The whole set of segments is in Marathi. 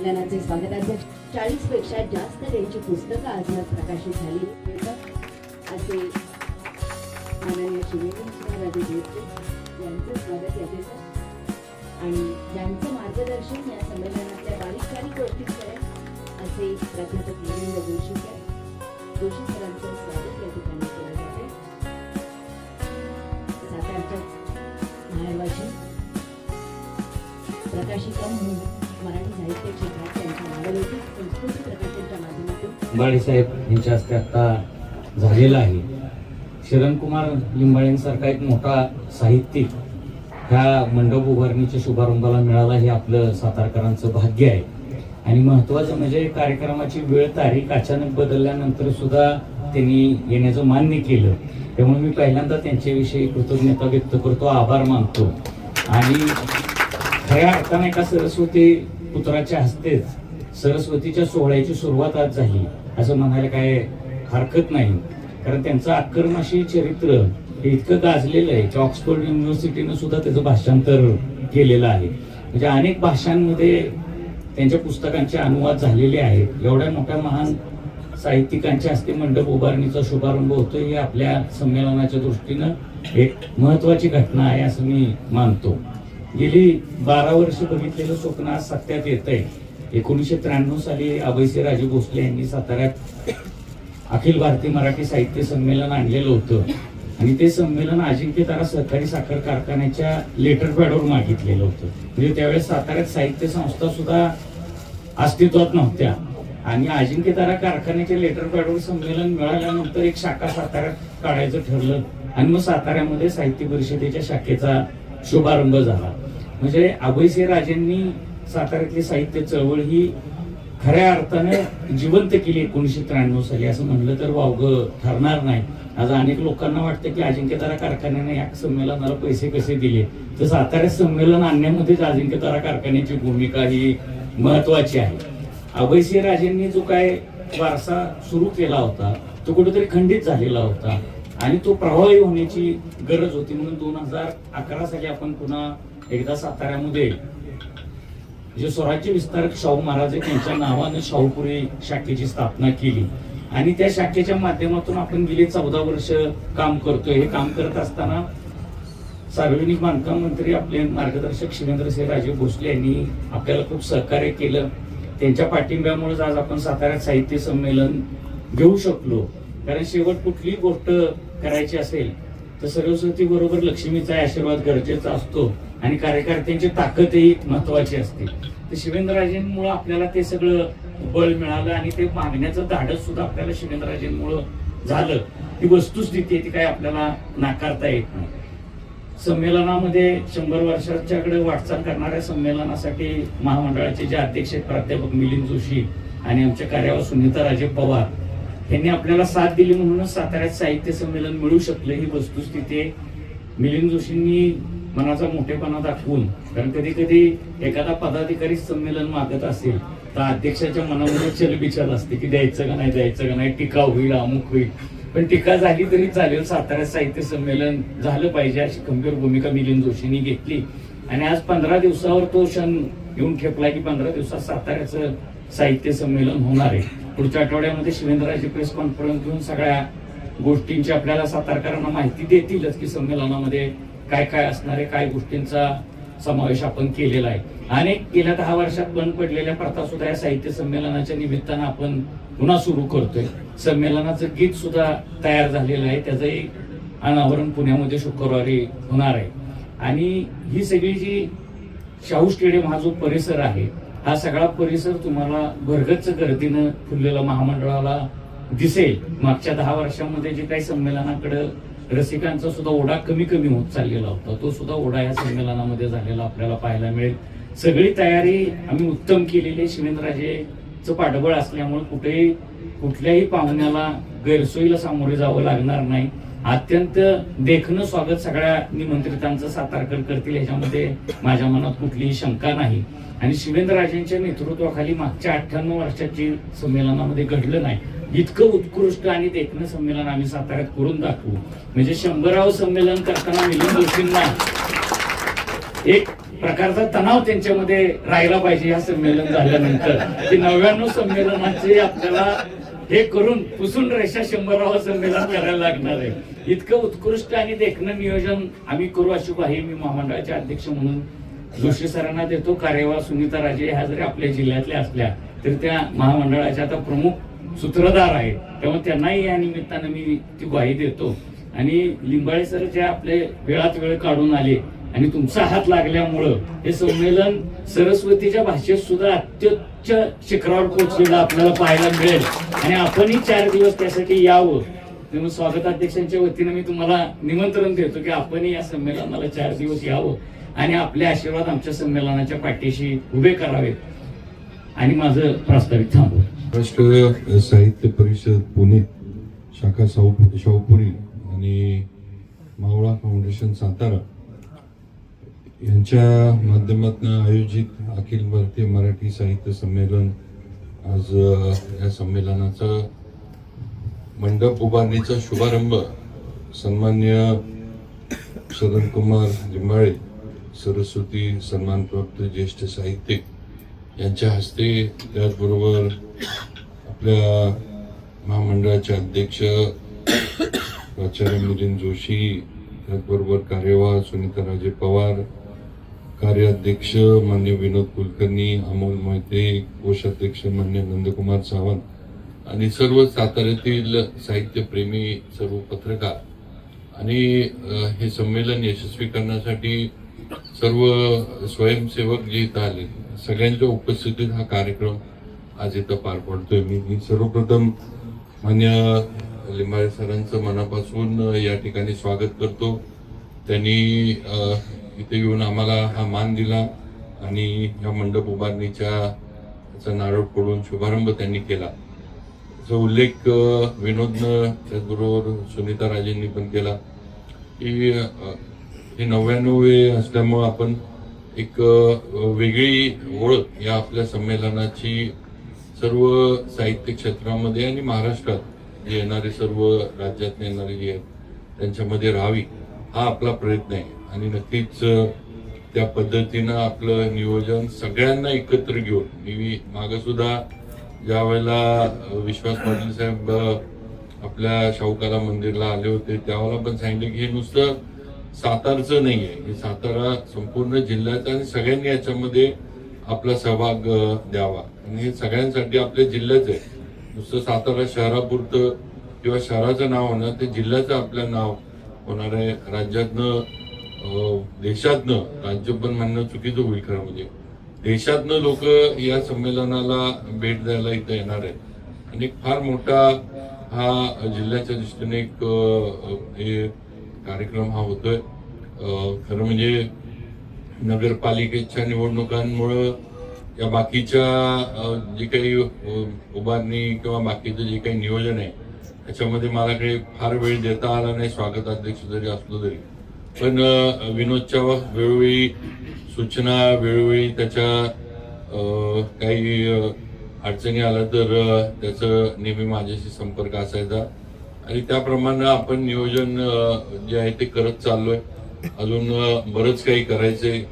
संमेलनाचे स्वागताध्यक्ष चाळीसपेक्षा जास्त त्यांची पुस्तकं आज प्रकाशित झाली. असे माननीय शिवेंद्रराजे देवते यांचं स्वागत याचे आणि ज्यांचं मार्गदर्शन या संमेलनातल्या बारीक बारीक गोष्टी करेल असे प्राध्यापक नरेंद्र जोशी सर जोशी प्रकाशिका म्हणून मराठी साहित्य क्षेत्रात त्यांच्या नावलौकिक संस्कृती प्रकाशनच्या माध्यमातून लिंबाळेसाहेब यांच्या हस्ते आता झालेला आहे. शरणकुमार लिंबाळेंसारखा एक मोठा साहित्यिक ह्या मंडप उभारणीच्या शुभारंभाला मिळाला हे आपलं सातारकरांचं भाग्य आहे. आणि महत्वाचं म्हणजे कार्यक्रमाची वेळ तारीख अचानक बदलल्यानंतर सुद्धा त्यांनी येण्याचं मान्य केलं. त्यामुळे मी पहिल्यांदा त्यांच्याविषयी कृतज्ञता व्यक्त करतो आभार मानतो. आणि खऱ्या अर्थाने एका सरस्वती पुत्राच्या हस्तेच सरस्वतीच्या सोहळ्याची सुरुवात आज झाली असं म्हणायला काय हरकत नाही. कारण त्यांचं आक्रमशी चरित्र हे इतकं गाजलेलं आहे की ऑक्सफोर्ड युनिव्हर्सिटीनं सुद्धा त्याचं भाषांतर केलेलं आहे. म्हणजे अनेक भाषांमध्ये त्यांच्या पुस्तकांचे अनुवाद झालेले आहेत. एवढ्या मोठ्या महान साहित्यिकांच्या हस्ते मंडप उभारणीचा शुभारंभ होतो हे आपल्या संमेलनाच्या दृष्टीनं एक महत्वाची घटना आहे असं मी मानतो. गेली बारा वर्ष बघितलेलं स्वप्न आज सत्यात येत आहे एकोणीसशे त्र्याण्णव साली अभयसे राजे भोसले यांनी साताऱ्यात अखिल भारतीय मराठी साहित्य संमेलन आणलेलं होतं. आणि ते संमेलन अजिंक्यतारा सहकारी साखर कारखान्याच्या लेटर पॅडवर मागितलेलं होतं. म्हणजे त्यावेळेस साताऱ्यात साहित्य संस्था सुद्धा अस्तित्वात नव्हत्या. आणि अजिंक्यतारा कारखान्याच्या लेटर पॅडवर संमेलन मिळाल्यानंतर एक शाखा साताऱ्यात काढायचं ठरलं. आणि मग साताऱ्यामध्ये साहित्य परिषदेच्या शाखेचा शुभारंभ झाला. म्हणजे अभयसिंह राजेंनी साताऱ्यातली साहित्य चळवळ ही खऱ्या अर्थाने जिवंत केली एकोणीशे त्र्याण्णव साली. असं म्हणलं तर वावगं ठरणार नाही. आज अनेक लोकांना वाटतं की अजिंक्यतारा कारखान्याने या संमेलनाला पैसे कसे दिले? तर साताऱ्यात संमेलन आणण्यामध्येच अजिंक्यतारा कारखान्याची भूमिका ही महत्वाची आहे. अभयसिंह राजेंनी जो काय वारसा सुरू केला होता तो कुठेतरी खंडित झालेला होता. आणि तो प्रभावी होण्याची गरज होती म्हणून दोन हजार अकरा साली आपण पुन्हा एकदा साताऱ्यामध्ये जे स्वराज्य विस्तारक शाहू महाराज यांच्या त्यांच्या नावानं शाहूपुरी शाखेची स्थापना केली. आणि त्या शाखेच्या माध्यमातून आपण गेली चौदा वर्ष काम करतोय. हे काम करत असताना सार्वजनिक बांधकाम मंत्री आपले मार्गदर्शक शिवेंद्रसिंह राजे भोसले यांनी आपल्याला खूप सहकार्य केलं. त्यांच्या पाठिंब्यामुळेच आज आपण साताऱ्यात साहित्य संमेलन घेऊ शकलो. कारण शेवट कुठलीही गोष्ट करायची असेल तर सरस्वती बरोबर लक्ष्मीचा आशीर्वाद गरजेचा असतो आणि कार्यकर्त्यांची ताकदही महत्वाची असते. तर शिवेंद्रराजेंमुळे आपल्याला ते सगळं बळ मिळालं आणि ते मागण्याचं धाडस सुद्धा आपल्याला शिवेंद्रराजेंमुळं झालं. ही वस्तुस्थिती आहे ती काय आपल्याला नाकारता येत नाही. संमेलनामध्ये शंभर वर्षाच्याकडे वाटचाल करणाऱ्या संमेलनासाठी महामंडळाचे जे अध्यक्ष आहेत प्राध्यापक मिलिंद जोशी आणि आमच्या कार्यावर सुनीता राजे पवार त्यांनी आपल्याला साथ दिली म्हणूनच साताऱ्यात साहित्य संमेलन मिळू शकलं ही वस्तुस्थिती आहे. मिलिंद जोशींनी मनाचा मोठेपणा दाखवून कारण कधी कधी एखादा पदाधिकारी संमेलन मागत असेल तर अध्यक्षाच्या मनामध्ये चलबिचल असते की द्यायचं का नाही द्यायचं का नाही टीका होईल अमुक होईल. पण टीका झाली तरी चालेल साताऱ्यात साहित्य संमेलन झालं पाहिजे अशी गंभीर भूमिका मिलिंद जोशींनी घेतली. आणि आज पंधरा दिवसावर तो क्षण येऊन ठेपला की पंधरा दिवसात साताऱ्याचं साहित्य संमेलन होणार आहे. पुढच्या आठवड्यामध्ये शिवेंद्रराजे प्रेस कॉन्फरन्स घेऊन सगळ्या गोष्टींची आपल्याला सातारकरांना माहिती देतीलच की संमेलनामध्ये काय काय असणार आहे काय गोष्टींचा समावेश आपण केलेला आहे. अनेक गेल्या दहा वर्षात बंद पडलेल्या प्रथा सुद्धा या साहित्य संमेलनाच्या निमित्तानं आपण पुन्हा सुरू करतोय. संमेलनाचं गीत सुद्धा तयार झालेलं आहे. त्याचंही अनावरण पुण्यामध्ये शुक्रवारी होणार आहे. आणि ही सगळी जी शाहू स्टेडियम हा जो परिसर आहे हा सगळा परिसर तुम्हाला भरगच्च गर्दीनं फुललेला महामंडळाला दिसेल. मागच्या दहा वर्षामध्ये जे काही संमेलनाकडे रसिकांचा सुद्धा ओढा कमी कमी होत चाललेला होता. तो सुद्धा ओढा या संमेलनामध्ये झालेला आपल्याला पाहायला मिळेल. सगळी तयारी आम्ही उत्तम केलेली शिवेंद्रराजेचं पाठबळ असल्यामुळे कुठेही कुठल्याही पाहुण्याला गैरसोयीला सामोरे जावं लागणार नाही. अत्यंत देखणं स्वागत सगळ्या निमंत्रितांचं सातारकर करतील याच्यामध्ये माझ्या मनात कुठलीही शंका नाही. आणि शिवेंद्रराजेंच्या नेतृत्वाखाली मागच्या अठ्ठ्याण्णव वर्षाची संमेलनामध्ये घडलं नाही. इतकं उत्कृष्ट आणि देखणं संमेलन आम्ही साताऱ्यात करून दाखवू. म्हणजे शंभरावं संमेलन करताना मिलिंद जोशींना एक प्रकारचा तणाव त्यांच्यामध्ये राहिला पाहिजे या संमेलन झाल्यानंतर. की नव्याण्णव संमेलनाचे आपल्याला हे करून पुसून रेषा शंभरावा संमेलन करायला लागणार आहे. इतकं उत्कृष्ट आणि देखणं नियोजन आम्ही करू अशी ग्वाही मी महामंडळाचे अध्यक्ष म्हणून जोशी सरांना देतो. कार्यवाह सुनीता राजे ह्या जरी आपल्या जिल्ह्यातल्या असल्या तरी त्या महामंडळाच्या आता प्रमुख सूत्रधार आहेत. त्यामुळे त्यांनाही या निमित्तानं मी ती ग्वाही देतो. आणि लिंबाळे सर जे आपले वेळात वेळ काढून आले आणि तुमचा हात लागल्यामुळं हे संमेलन सरस्वतीच्या भाषेत सुद्धा अत्युच्च शिखरावर पोहोचलेलं आपल्याला पाहायला मिळेल. आणि आपणही चार दिवस त्यासाठी यावं. त्यामुळे स्वागताध्यक्षांच्या वतीनं मी तुम्हाला निमंत्रण देतो की आपणही या संमेलनाला चार दिवस यावं आणि आपले आशीर्वाद आमच्या संमेलनाच्या पाठीशी उभे करावेत. आणि माझं प्रास्ताविक थांबवलं महाराष्ट्र साहित्य परिषद पुणे शाखा शाहू शाहूपुरी आणि मावळा फाउंडेशन सातारा. यांच्या माध्यमातून आयोजित अखिल भारतीय मराठी साहित्य संमेलन आज या संमेलनाचा मंडप उभारणीचा शुभारंभ सन्मान्य सदनकुमार लिंबाळे सरस्वती सन्मानप्राप्त ज्येष्ठ साहित्यिक यांच्या हस्ते त्याचबरोबर आपल्या महामंडळाचे अध्यक्ष प्राचार्य मिलिंद जोशी त्याचबरोबर कार्यवाह सुनीता राजे पवार कार्याध्यक्ष मान्य विनोद कुलकर्णी अमोल मोहिते कोषाध्यक्ष मान्य नंदकुमार सावंत आणि सर्व साताऱ्यातील साहित्यप्रेमी सर्व पत्रकार. आणि हे संमेलन यशस्वी करण्यासाठी सर्व स्वयंसेवक जे इथं आले सगळ्यांच्या उपस्थितीत हा कार्यक्रम आज इथं पार पडतोय. मी मी सर्वप्रथम मान्य लिंबाळे सरांचं मनापासून या ठिकाणी स्वागत करतो. त्यांनी इथे येऊन आम्हाला हा मान दिला आणि या मंडप उभारणीच्या चा नारळ फोडून शुभारंभ त्यांनी केला. त्याचा उल्लेख विनोदनं त्याचबरोबर सुनीता राजेंनी पण केला. की हे नव्याण्णवे असल्यामुळं आपण एक वेगळी ओळख या आपल्या संमेलनाची सर्व साहित्य क्षेत्रामध्ये आणि महाराष्ट्रात जे येणारे सर्व राज्यात येणारे जे आहेत त्यांच्यामध्ये राहावी हा आपला प्रयत्न आहे. आणि नक्कीच त्या पद्धतीनं आपलं नियोजन सगळ्यांना एकत्र घेऊन मी मागंसुद्धा ज्या वेळेला विश्वास पाटील साहेब आपल्या शाहूकारा मंदिरला आले होते त्यावेळेला पण सांगितलं की हे नुसतं सातारचं नाही आहे हे सातारा संपूर्ण जिल्ह्याचं आणि सगळ्यांनी याच्यामध्ये आपला सहभाग द्यावा. आणि हे सगळ्यांसाठी आपल्या जिल्ह्याचं आहे. नुसतं सातारा शहरापुरतं किंवा शहराचं नाव होणार ते जिल्ह्याचं आपलं नाव होणार आहे. राज्यातनं देशातनं राज्य पण म्हणणं चुकीचं होईल खरं म्हणजे. देशातनं लोक या संमेलनाला भेट द्यायला इथं येणार आहेत. आणि एक फार मोठा हा जिल्ह्याच्या दृष्टीने एक हे कार्यक्रम हा होतोय. खरं म्हणजे नगरपालिकेच्या निवडणुकांमुळं या बाकीच्या जे काही उभारणी किंवा बाकीचं जे काही नियोजन आहे त्याच्यामध्ये मला काही फार वेळ देता आला नाही स्वागताध्यक्ष जरी असलो तरी. पण विनोदच्या वेळोवेळी सूचना वेळोवेळी त्याच्या काही अडचणी आल्या तर त्याचं नेहमी माझ्याशी संपर्क असायचा. आणि त्याप्रमाणे आपण नियोजन जे आहे ते करत चाललोय. अजून बरंच काही करायचंय.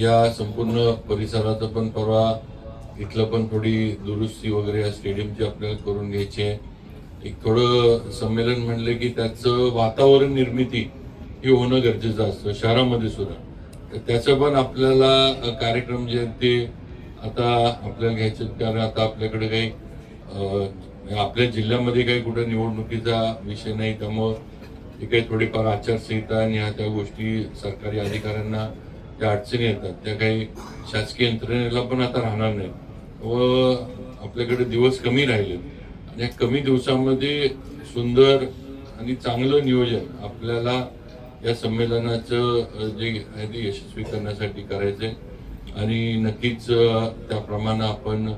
या संपूर्ण परिसराचं पण परवा इथलं पण थोडी दुरुस्ती वगैरे या स्टेडियमची आपल्याला करून घ्यायची आहे. एक थोडं संमेलन म्हणलं की त्याचं वातावरण निर्मिती हे होणं गरजेचं असतं शहरामध्ये सुद्धा. तर त्याचं पण आपल्याला कार्यक्रम जे आहेत ते आता आपल्याला घ्यायचे कारण आता आपल्याकडे काही आपल्या जिल्ह्यामध्ये काही कुठं निवडणुकीचा विषय नाही. त्यामुळं हे काही थोडीफार आचारसंहिता आणि ह्या त्या गोष्टी सरकारी अधिकाऱ्यांना त्या अडचणी येतात त्या काही शासकीय यंत्रणेला पण आता राहणार नाही व आपल्याकडे दिवस कमी राहिले आणि या कमी दिवसामध्ये सुंदर आणि चांगलं नियोजन आपल्याला या संमेलनाचं जे आहे ते यशस्वी करण्यासाठी करायचं आहे आणि नक्कीच त्याप्रमाणे आपण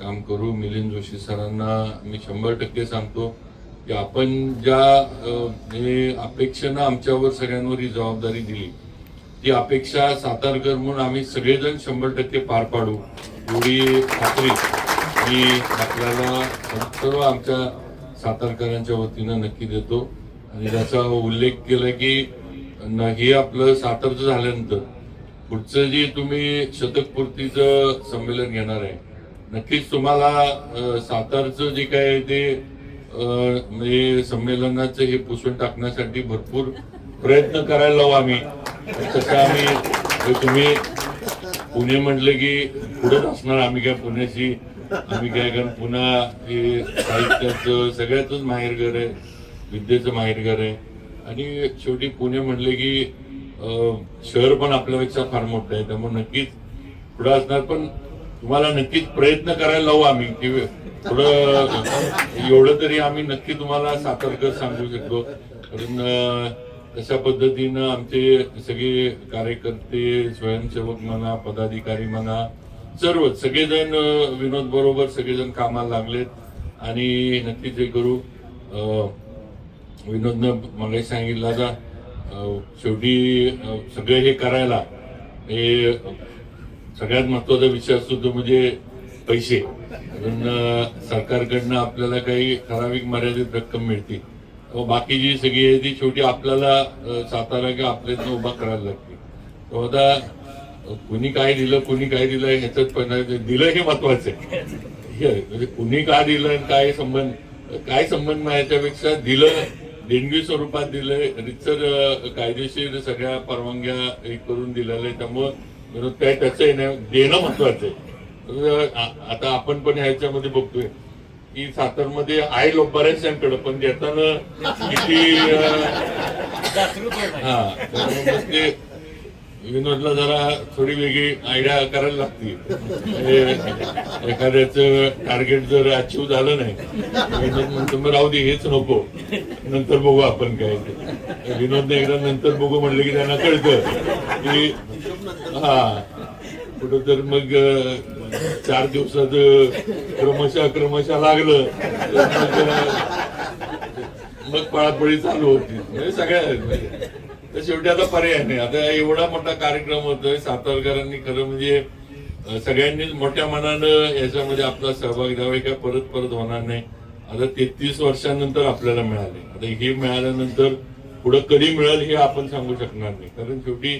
काम करू. मिलिंद जोशी सरांना मी शंभर टक्के सांगतो की आपण ज्या अपेक्षेनं आमच्यावर सगळ्यांवर ही जबाबदारी दिली ती अपेक्षा सातारकर म्हणून आम्ही सगळेजण शंभर टक्के पार पाडू एवढी खात्री. मी आपल्याला सर्व आमच्या सातारकरांच्या वतीनं नक्की देतो. आणि त्याचा उल्लेख केला की हे आपलं सातारचं झाल्यानंतर पुढचं जे तुम्ही शतकपूर्तीचं संमेलन घेणार आहे नक्कीच तुम्हाला सातारचं जे काय आहे ते म्हणजे संमेलनाचं हे पुसून टाकण्यासाठी भरपूर प्रयत्न करायला लावू आम्ही. तसं आम्ही म्हणजे तुम्ही पुणे म्हटलं की पुढेच असणार आम्ही काय पुण्याची आम्ही काय कारण पुन्हा हे साहित्याचं सगळ्यातच माहेरघर आहे. विद्येचं माहेरघर आहे. आणि शेवटी पुणे म्हटलं की शहर पण आपल्यापेक्षा फार मोठं आहे. त्यामुळे नक्कीच पुढं असणार. पण तुम्हाला नक्कीच प्रयत्न करायला लावू आम्ही की थोडं एवढं तरी आम्ही नक्की तुम्हाला सातारकर सांगू शकतो. कारण तशा पद्धतीनं आमचे सगळे कार्यकर्ते स्वयंसेवक म्हणा पदाधिकारी म्हणा सर्व सगळेजण विनोद बरोबर सगळेजण कामाला लागलेत. आणि नक्कीच हे करू. विनोदनं मला सांगितलं आता शेवटी सगळे सगळं हे करायला हे सगळ्यात महत्त्वाचा विषय असतो तो म्हणजे पैसे. म्हणून सरकारकडनं आपल्याला काही ठराविक मर्यादित रक्कम मिळते. व बाकी जी सगळी आहे ती शेवटी आपल्याला सातारा किंवा आपल्यातनं उभा करायला लागते. तो आता कुणी काय दिलं कुणी काय दिलं ह्याच्यात पण दिलं हे महत्वाचं आहे. म्हणजे कुणी का दिलं आणि काय संबंध काय संबंध नाही याच्यापेक्षा दिलं देणगी स्वरूपात दिलंय रितसर कायदेशीर सगळ्या परवानग्या करून दिलेलं आहे त्यामुळं विरोध काय त्याचंही नाही देणं महत्वाचं आहे. आता आपण पण ह्याच्यामध्ये बघतोय की सातारमध्ये आहे लोक बऱ्याचशांकडे पण देताना किती हा विनोदला जरा थोडी वेगळी आयडिया करायला लागते म्हणजे टार्गेट जर अचीव झालं नाही विनोद म्हणतो मग राहू दे हेच नको. नंतर बघू आपण काय विनोदने एकदा नंतर बघू म्हणलं की त्यांना कळतं की हा कुठं तर मग चार दिवसात क्रमशः क्रमशः लागलं तर मग मग पळापळी चालू होती. म्हणजे सगळ्या तर शेवटी आता पर्याय नाही. आता एवढा मोठा कार्यक्रम होतोय सातारकरांनी खरं म्हणजे सगळ्यांनीच मोठ्या मनानं याच्यामध्ये आपला सहभाग द्यावा काय परत परत होणार नाही. आता तेहतीस वर्षांनंतर आपल्याला मिळाले. आता हे मिळाल्यानंतर पुढं कधी मिळेल हे आपण सांगू शकणार नाही. कारण शेवटी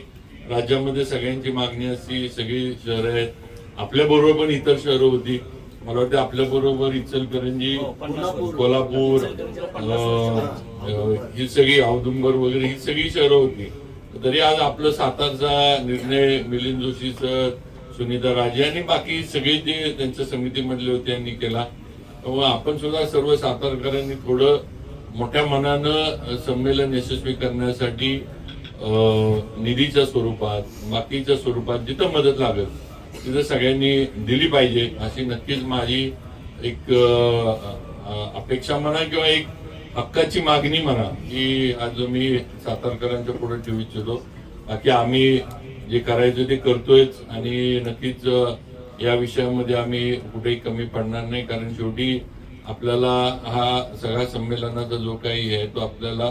राज्यामध्ये सगळ्यांची मागणी असती सगळी शहरं आहेत. आपल्या बरोबर पण इतर शहरं होती. मला वाटतं आपल्या बरोबर इचलकरंजी कोल्हापूर. अं, अं, ही सगळी औदुंबर वगैरे ही सगळी शहरं होती. तरी आज आपलं सातारचा निर्णय मिलिंद जोशीचं सुनीता राजे आणि बाकी सगळे जे त्यांच्या समितीमधले होते यांनी केला. त्यामुळे आपण सुद्धा सर्व सातारकरांनी थोडं मोठ्या मनानं संमेलन यशस्वी करण्यासाठी निधीच्या स्वरूपात बाकीच्या स्वरूपात जिथं मदत लागेल तिथं सगळ्यांनी दिली पाहिजे अशी नक्कीच माझी एक अपेक्षा म्हणा किंवा एक हक्काची मागणी म्हणा की आज मी सातारकरांच्या पुढे ठेवू इच्छितो. बाकी आम्ही जे करायचं ते करतोयच आणि नक्कीच या विषयामध्ये आम्ही कुठेही कमी पडणार नाही कारण शेवटी आपल्याला हा सगळ्या संमेलनाचा जो काही आहे तो आपल्याला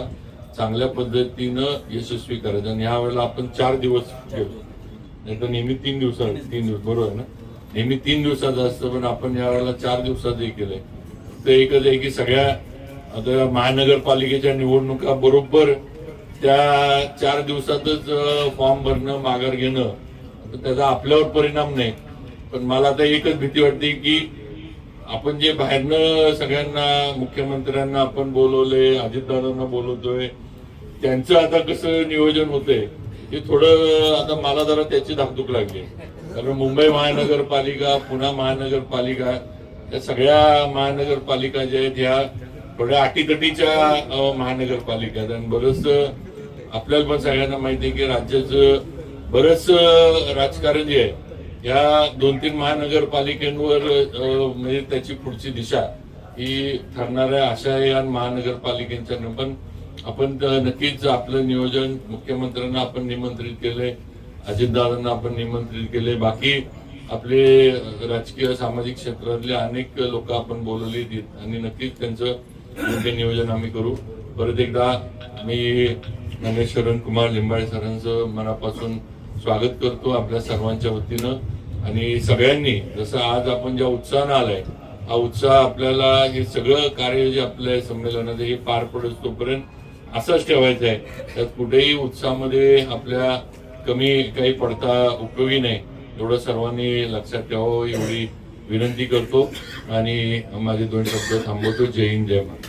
चांगल्या पद्धतीनं यशस्वी करायचा. आणि ह्या वेळेला आपण चार दिवस ठेवतो नाही तर नेहमी तीन दिवसात तीन दिवस बरोबर आहे ना? नेहमी तीन दिवसाचं असतं पण आपण या वेळेला चार दिवसात हे केलंय. तर एकच आहे की सगळ्या आता महानगरपालिकेच्या निवडणुका बरोबर त्या चार दिवसातच फॉर्म भरणं माघार घेणं तर त्याचा आपल्यावर परिणाम नाही. पण मला आता एकच भीती वाटते की आपण जे बाहेरनं सगळ्यांना मुख्यमंत्र्यांना आपण बोलवले अजितदादांना बोलवतोय त्यांचं आता कसं नियोजन होतंय हे थोडं आता मला जरा त्याची धाकधूक लागली. कारण मुंबई महानगरपालिका पुणे महानगरपालिका या सगळ्या महानगरपालिका ज्या आहेत ह्या थोड्या अटीतटीच्या महानगरपालिका आहेत. आणि बरंच आपल्याला पण सगळ्यांना माहिती आहे की राज्याचं बरंच राजकारण जे आहे या दोन तीन महानगरपालिकेंवर म्हणजे त्याची पुढची दिशा ही ठरणार आहे अशा या महानगरपालिकेच्या पण आपण तर नक्कीच आपलं नियोजन मुख्यमंत्र्यांना आपण निमंत्रित केले अजितदादांना आपण निमंत्रित केले बाकी आपले राजकीय सामाजिक क्षेत्रातले अनेक लोक आपण बोलवले आहेत आणि नक्कीच त्यांचं योग्य नियोजन आम्ही करू. परत एकदा मी मान्य कुमार लिंबाळे सरांचं मनापासून स्वागत करतो आपल्या सर्वांच्या वतीनं. आणि सगळ्यांनी जसं आज आपण ज्या उत्साहानं आलाय हा उत्साह आपल्याला हे सगळं कार्य जे आपल्या संमेलनाचं हे पार पडत तोपर्यंत असंच ठेवायचं आहे त्यात कुठेही उत्साहामध्ये आपल्या कमी काही पडता उपयोगी नाही. एवढं सर्वांनी लक्षात ठेवावं एवढी विनंती करतो. आणि माझे दोन शब्द थांबवतो. जय हिंद जय महाराज